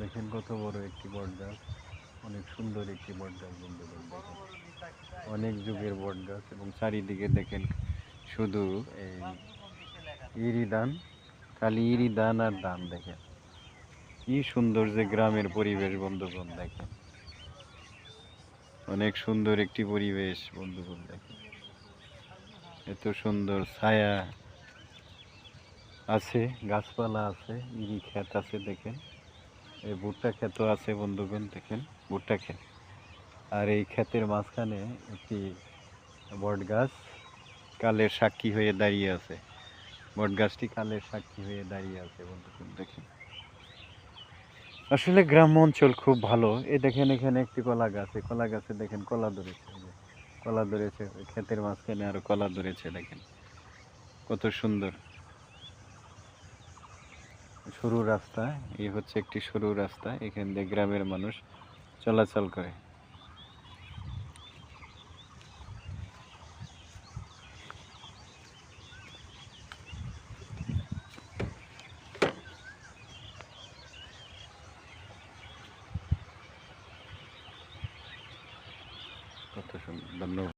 দেখেন কত বড় একটি বট গাছ অনেক সুন্দর একটি বট গাছ বন্ধুগণ, দেখেন। অনেক যুগের বট গাছ এবং চারিদিকে দেখেন শুধু এই ইরি ধান খালি ইরি আর ধান দেখেন। কি সুন্দর যে গ্রামের পরিবেশ বন্ধুগণ, দেখেন। অনেক সুন্দর একটি পরিবেশ বন্ধুগণ, দেখেন। এত সুন্দর ছায়া আছে, গাছপালা আছে, ইরি ক্ষেত আছে, দেখেন। এই ভুট্টা ক্ষেত আছে বন্ধুগণ, দেখেন, ভুট্টা ক্ষেত। আর এই ক্ষেতের মাঝখানে একটি বট গাছ কালের সাক্ষী হয়ে দাঁড়িয়ে আছে। বট গাছটি কালের সাক্ষী হয়ে দাঁড়িয়ে আছে, বন্ধুগণ, দেখেন। আসলে গ্রাম অঞ্চল খুব ভালো। এই দেখেন এখানে একটি কলা গাছ, এই কলা গাছে দেখেন কলা ধরেছে কলা ধরেছে ক্ষেতের মাঝখানে আরও কলা ধরেছে, দেখেন। কত সুন্দর। সরু রাস্তা, এই হচ্ছে একটি সরু রাস্তা, এখান দিয়ে গ্রামের মানুষ চলাচল করে। কত সুন্দর, ধন্যবাদ।